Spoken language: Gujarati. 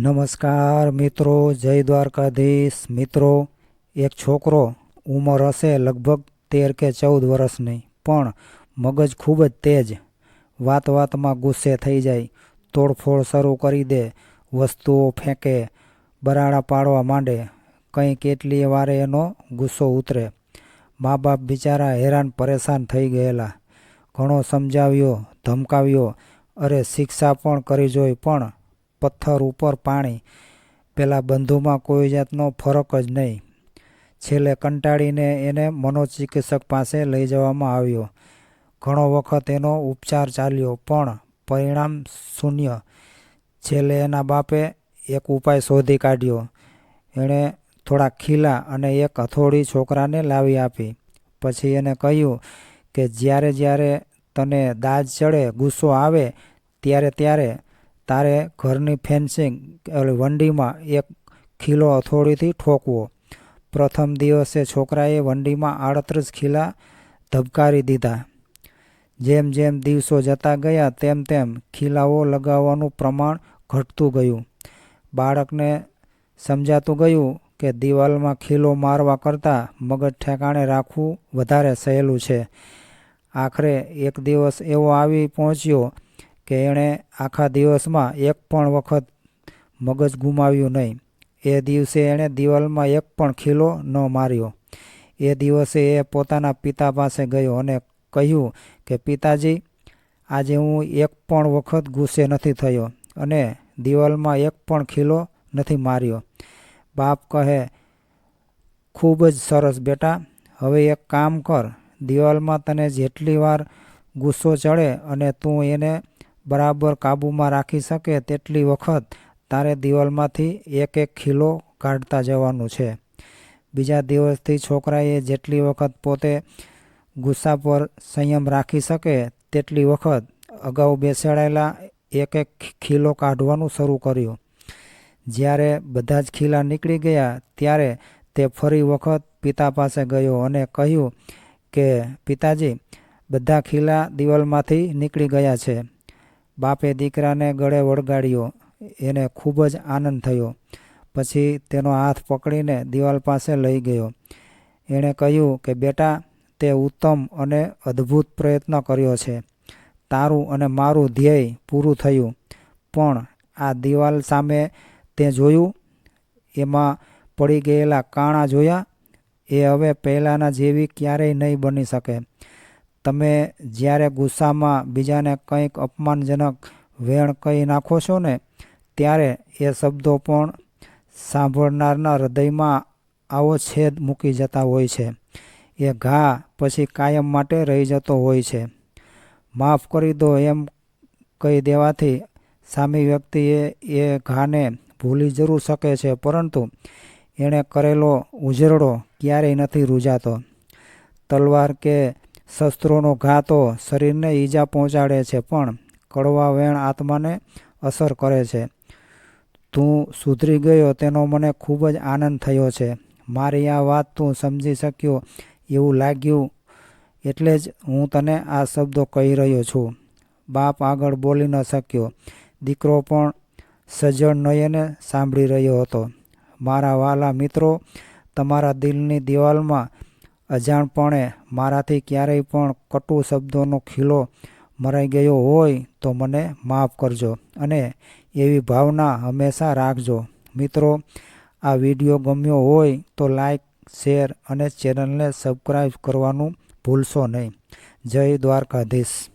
નમસ્કાર મિત્રો, જય દ્વારકાધીશ. મિત્રો, એક છોકરો ઉંમર હશે લગભગ તેર કે ચૌદ વર્ષની, પણ મગજ ખૂબ જ તેજ. વાત વાતમાં ગુસ્સે થઈ જાય, તોડફોડ શરૂ કરી દે, વસ્તુઓ ફેંકે, બરાડા પાડવા માંડે, કંઈ કેટલીય વારે એનો ગુસ્સો ઉતરે. મા બાપ બિચારા હેરાન પરેશાન થઈ ગયેલા. ઘણો સમજાવ્યો, ધમકાવ્યો, અરે શિક્ષા પણ કરી જોઈ પણ પથ્થર ઉપર પાણી. પેલા બંધુમાં કોઈ જાતનો ફરક જ નહીં. છેલ્લે કંટાળીને એને મનોચિકિત્સક પાસે લઈ જવામાં આવ્યો. ઘણો વખત એનો ઉપચાર ચાલ્યો, પણ પરિણામ શૂન્ય. છેલ્લે એના બાપે એક ઉપાય શોધી કાઢ્યો. એણે થોડા ખીલા અને એક હથોડી છોકરાને લાવી આપી. પછી એને કહ્યું કે જ્યારે જ્યારે તને દાજ ચડે, ગુસ્સો આવે, ત્યારે ત્યારે તારે ઘરની ફેન્સિંગ એટલે વંડીમાં એક ખીલો હથોડીથી ઠોકવો. પ્રથમ દિવસે છોકરાએ વંડીમાં આડત્રીસ ખીલા ધબકારી દીધા. જેમ જેમ દિવસો જતા ગયા તેમ તેમ ખીલાઓ લગાવવાનું પ્રમાણ ઘટતું ગયું. બાળકને સમજાતું ગયું કે દિવાલમાં ખીલો મારવા કરતાં મગજ ઠેકાણે રાખવું વધારે સહેલું છે. આખરે એક દિવસ એવો આવી પહોંચ્યો કે એણે આખા દિવસમાં એક પણ વખત મગજ ગુમાવ્યું નહીં. એ દિવસે એણે દિવાલમાં એક પણ ખીલો ન માર્યો. એ દિવસે એ પોતાના પિતા પાસે ગયો અને કહ્યું કે, પિતાજી, આજે હું એક પણ વખત ગુસ્સે નથી થયો અને દિવાલમાં એક પણ ખીલો નથી માર્યો. બાપ કહે, ખૂબ જ સરસ બેટા, હવે એક કામ કર. દિવાલમાં તને જેટલી વાર ગુસ્સો ચડે અને તું એને બરાબર કાબૂમાં રાખી શકે તેટલી વખત તારે દિવાલમાંથી એક એક ખીલો કાઢતા જવાનું છે. બીજા દિવસથી છોકરાએ જેટલી વખત પોતે ગુસ્સા પર સંયમ રાખી શકે તેટલી વખત અગાઉ બેસાડેલા એક એક ખીલો કાઢવાનું શરૂ કર્યું. જ્યારે બધા જ ખીલા નીકળી ગયા ત્યારે તે ફરી વખત પિતા પાસે ગયો અને કહ્યું કે, પિતાજી, બધા ખીલા દિવાલમાંથી નીકળી ગયા છે. બાપે દીકરાને ગળે વળગાડ્યો. એને ખૂબ જ આનંદ થયો. પછી તેનો હાથ પકડીને દિવાલ પાસે લઈ ગયો. એણે કહ્યું કે, બેટા, તે ઉત્તમ અને અદ્ભુત પ્રયત્ન કર્યો છે. તારું અને મારું ધ્યેય પૂરું થયું. પણ આ દિવાલ સામે તે જોયું. એમાં પડી ગયેલા કાણા જોયા. એ હવે પહેલાંના જેવી ક્યારેય નહીં બની શકે. તમે જ્યારે ગુસ્સામાં બીજાને કંઈક અપમાનજનક વેણ કહી નાખો છો ને, ત્યારે એ શબ્દો પણ સાંભળનારના હૃદયમાં આવો છેદ મૂકી જતા હોય છે. એ ઘા પછી કાયમ માટે રહી જતો હોય છે. માફ કરી દો એમ કહી દેવાથી સામી વ્યક્તિએ એ ઘાને ભૂલી જરૂર શકે છે, પરંતુ એણે કરેલો ઉજરડો ક્યારેય નથી રૂજાતો. તલવાર કે શસ્ત્રોનો ઘા તો શરીરને ઈજા પહોંચાડે છે, પણ કડવા વેણ આત્માને અસર કરે છે. તું સુધરી ગયો તેનો મને ખૂબ જ આનંદ થયો છે. મારી આ વાત તું સમજી શક્યો એવું લાગ્યું એટલે જ હું તને આ શબ્દો કહી રહ્યો છું. બાપ આગળ બોલી ન શક્યો. દીકરો પણ સજ્જડ નયને સાંભળી રહ્યો હતો. મારા વાલા મિત્રો, તમારા દિલની દિવાલમાં અજાણપણે મારાથી ક્યારેય પણ કટુ શબ્દોનો ખીલો મરાઈ ગયો હોય તો મને માફ કરજો અને એવી ભાવના હંમેશા રાખજો. મિત્રો, આ વીડિયો ગમ્યો હોય તો લાઈક, શેર અને ચેનલને સબસ્ક્રાઈબ કરવાનું ભૂલશો નહીં. જય દ્વારકાધીશ.